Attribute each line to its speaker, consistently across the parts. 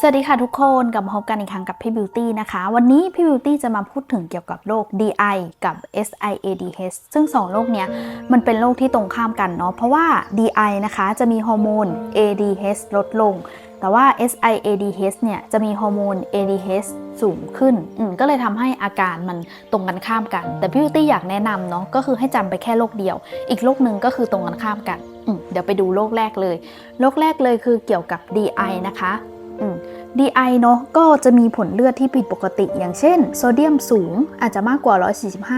Speaker 1: สวัสดีค่ะทุกคนกลับมาพบกันอีกครั้งกับพี่บิวตี้นะคะ วันนี้พี่บิวตี้จะมาพูดถึงเกี่ยวกับโรค DI กับ SIADH ซึ่งสองโรคเนี้ยมันเป็นโรคที่ตรงข้ามกันเนาะเพราะว่า DI นะคะจะมีฮอร์โมน ADH ลดลง แต่ว่า SIADH เนี่ยจะมีฮอร์โมน ADH สูงขึ้นอืมก็เลยทำให้อาการมันตรงกันข้ามกัน แต่พี่บิวตี้อยากแนะนำเนาะก็คือให้จำไปแค่โรคเดียว อีกโรคหนึ่งก็คือตรงกันข้ามกันอืมเดี๋ยวไปดูโรคแรกเลยโรคแรกเลยคือเกี่ยวกับ DI นะคะ DI เนาะก็จะมีผลเลือดที่ผิดปกติ อย่างเช่น โซเดียมสูงอาจจะมากกว่า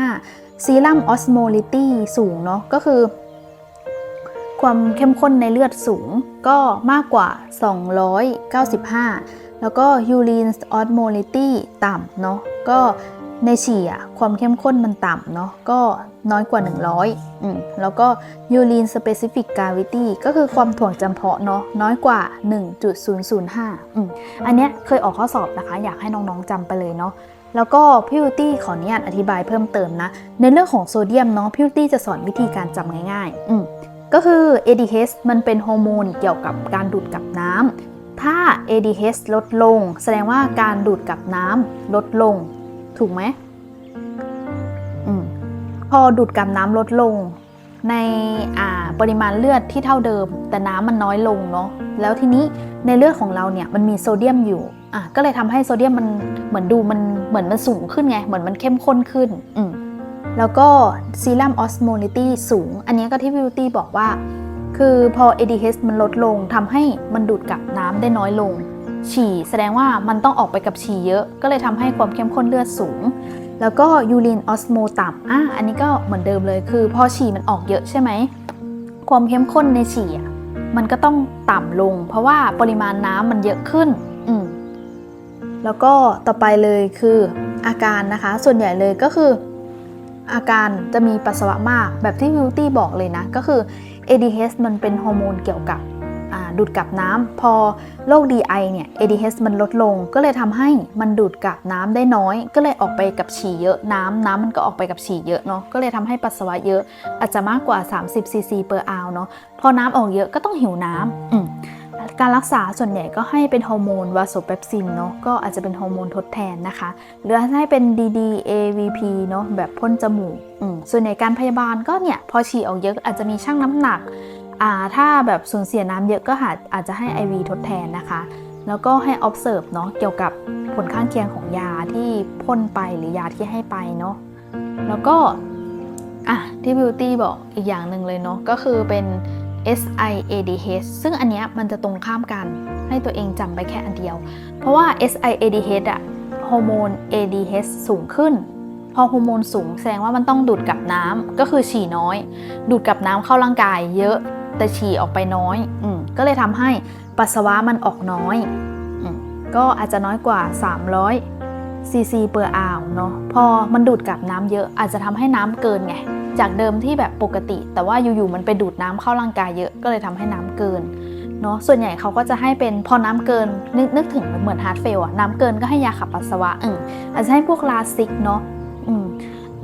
Speaker 1: 145 ซีรัมออสโมลิตี้สูงเนาะก็คือ ความเข้มข้นในเลือดสูงก็มากกว่า 295 แล้วก็ยูรีนออสโมลิตี้ต่ำเนาะก็ ในฉี่อะความเข้มข้นมันต่ำเนาะก็น้อยกว่า 100อืมแล้วก็ยูรีนสเปซิฟิกกาวิตี้ก็คือความถ่วงจำเพาะเนาะน้อยกว่า 1.005อืมอันเนี้ยเคยออกข้อสอบนะคะ อยากให้น้องๆจำไปเลยเนาะแล้วก็พี่วิตี้ขออนุญาตอธิบายเพิ่มเติมนะ ในเรื่องของโซเดียมเนาะพี่วิตี้จะสอนวิธีการจำง่ายๆอืมก็คือ ADH มันเป็นฮอร์โมนเกี่ยวกับการดูดกับน้ำถ้า ADH ลดลง แสดงว่าการดูดกับน้ำลดลง ถูกไหมอมพอดูดกับน้ำลดลง ในปริมาณเลือดที่เท่าเดิม แต่น้ำมันน้อยลงเนาะแล้วทีนี้ในเลือดของเราเนี่ยมันมีโซเดียมอยู่อะก็เลยทำให้โซเดียมมันเหมือนดูมันเหมือนมันสูงขึ้นไง เหมือนมันเข้มข้นขึ้นอืมแล้วก็ซีรัมออสโมลิตี้สูง อันนี้ก็ที่วิวตี้บอกว่า คือพอ ADH มันลดลงทำให้มันดูดกับน้ำได้น้อยลง ฉี่แสดงว่ามันต้องออกไปกับฉี่เยอะ ก็เลยทำให้ความเข้มข้นเลือดสูง แล้วก็ยูรินออสโมต่ำอะอันนี้ก็เหมือนเดิมเลยคือ พอฉี่มันออกเยอะใช่ไหมความเข้มข้นในฉี่มันก็ต้องต่ำลง เพราะว่าปริมาณน้ำมันเยอะขึ้นอืมแล้วก็ต่อไปเลยคืออาการนะคะ ส่วนใหญ่เลยก็คือ อาการจะมีปัสสาวะมากแบบที่วิวตี้บอกเลยนะ ก็คือ ADH มันเป็นฮอร์โมนเกี่ยวกับ ดูดกับน้ำพอโรค DI เนี่ย ADH มันลดลง ก็เลยทำให้มันดูดกับน้ำได้น้อย ก็เลยออกไปกับฉี่เยอะน้ำน้ำมันก็ออกไปกับฉี่เยอะเนาะก็เลยทำให้ปัสสาวะเยอะ อาจจะมากกว่า 30 cc per hour เนาะพอน้ำออกเยอะก็ต้องหิวน้ำอืการรักษาส่วนใหญ่ก็ให้เป็นฮอร์โมนวาโซเปปซินเนาะก็อาจจะเป็นฮอร์โมนทดแทนนะคะ หรือให้เป็น DD AVP เนาะแบบพ่นจมูกส่วนใหญ่การพยาบาลก็เนี่ย พอฉี่ออกเยอะอาจจะมีชั่งน้ำหนัก ถ้าแบบสูญเสียน้ำเยอะก็อาจอาจจะให้ IV ทดแทนนะคะ แล้วก็ให้ observe เนาะเกี่ยวกับผลข้างเคียงของยาที่พ่นไปหรือยาที่ให้ไปเนาะแล้วก็อะที่ Beauty บอกอีกอย่างหนึ่งเลยเนาะก็คือเป็น SIADH ซึ่งอันเนี้ยมันจะตรงข้ามกันให้ตัวเองจำไปแค่อันเดียว เพราะว่า SIADH อะฮอร์โมน ADH สูงขึ้น พอฮอร์โมนสูงแสดงว่ามันต้องดูดกับน้ำก็คือฉี่น้อย ดูดกับน้ำเข้าร่างกายเยอะ แต่ฉี่ออกไปน้อย อืก็เลยทำให้ปัสสาวะมันออกน้อยอก็อาจจะน้อยกว่า 300ซีซีเปอร์อาวเนาะ พอมันดูดกับน้ำเยอะอาจจะทำให้น้ำเกินไง จากเดิมที่แบบปกติ แต่ว่าอยู่ๆมันไปดูดน้ำเข้าร่างกายเยอะ ก็เลยทำให้น้ำเกินเนาะ ส่วนใหญ่เขาก็จะให้เป็นพอน้ำเกินนึกนึกถึงเหมือนฮาร์ดเฟลอะน้ำเกินก็ให้ยาขับปัสสาวะอืมอาจจะให้พวกลาซิกเนาะ อืม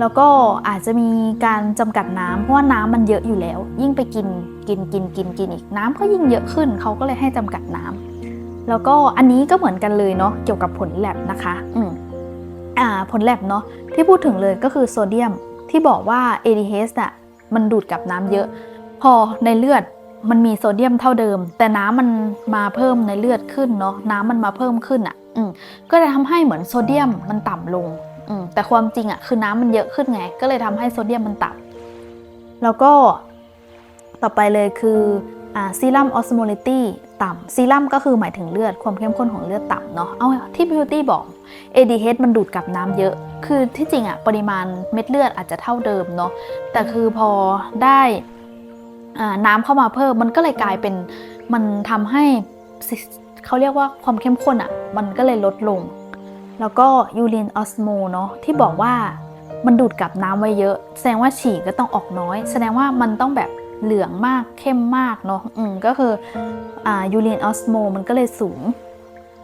Speaker 1: แล้วก็อาจจะมีการจำกัดน้ำเพราะว่าน้ำมันเยอะอยู่แล้ว ยิ่งไปกินกินกินกินกินอีกน้ำก็ยิ่งเยอะขึ้นเขาก็เลยให้จำกัดน้ำแล้วก็อันนี้ก็เหมือนกันเลยเนาะเกี่ยวกับผลแลบนะคะอืมอ่าผลแลบเนาะที่พูดถึงเลยก็คือโซเดียมที่บอกว่า ADH อะมันดูดกับน้ำเยอะ พอในเลือดมันมีโซเดียมเท่าเดิม แต่น้ำมันมาเพิ่มในเลือดขึ้นเนาะน้ำมันมาเพิ่มขึ้นอะอืมก็เลยทำให้เหมือนโซเดียมมันต่ำลง แต่ความจริงอะคือน้ำมันเยอะขึ้นไง ก็เลยทำให้โซเดียมมันต่ำแล้วก็ต่อไปเลยคืออ่าซีรัมออสโมลิตี้ต่ำซีรัมก็คือหมายถึงเลือดความเข้มข้นของเลือดต่ำเนาะเอาที่บิวตี้บอก ADH มันดูดกับน้ำเยอะ คือที่จริงอะปริมาณเม็ดเลือดอาจจะเท่าเดิมเนาะแต่คือพอได้น้ำเข้ามาเพิ่มมันก็เลยกลายเป็นมันทำให้เขาเรียกว่าความเข้มข้นอะมันก็เลยลดลง แล้วก็ยูรินออสโมเนาะที่บอกว่ามันดูดกับน้ำไว้เยอะ แสดงว่าฉี่ก็ต้องออกน้อย แสดงว่ามันต้องแบบเหลืองมากเข้มมากเนาะอืมก็คืออ่ายูรินออสโมมันก็เลยสูง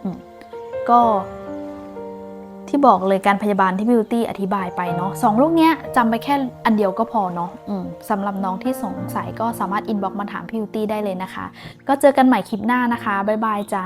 Speaker 1: อืมก็ที่บอกเลยการพยาบาลที่บิวตี้อธิบายไปเนาะสองลูกเนี้ยจำไปแค่อันเดียวก็พอเนาะอืมสำหรับน้องที่สงสัยก็สามารถอินบ็อกมาถามพี่บิวตี้ได้เลยนะคะ ก็เจอกันใหม่คลิปหน้านะคะ บ๊ายบายจ้า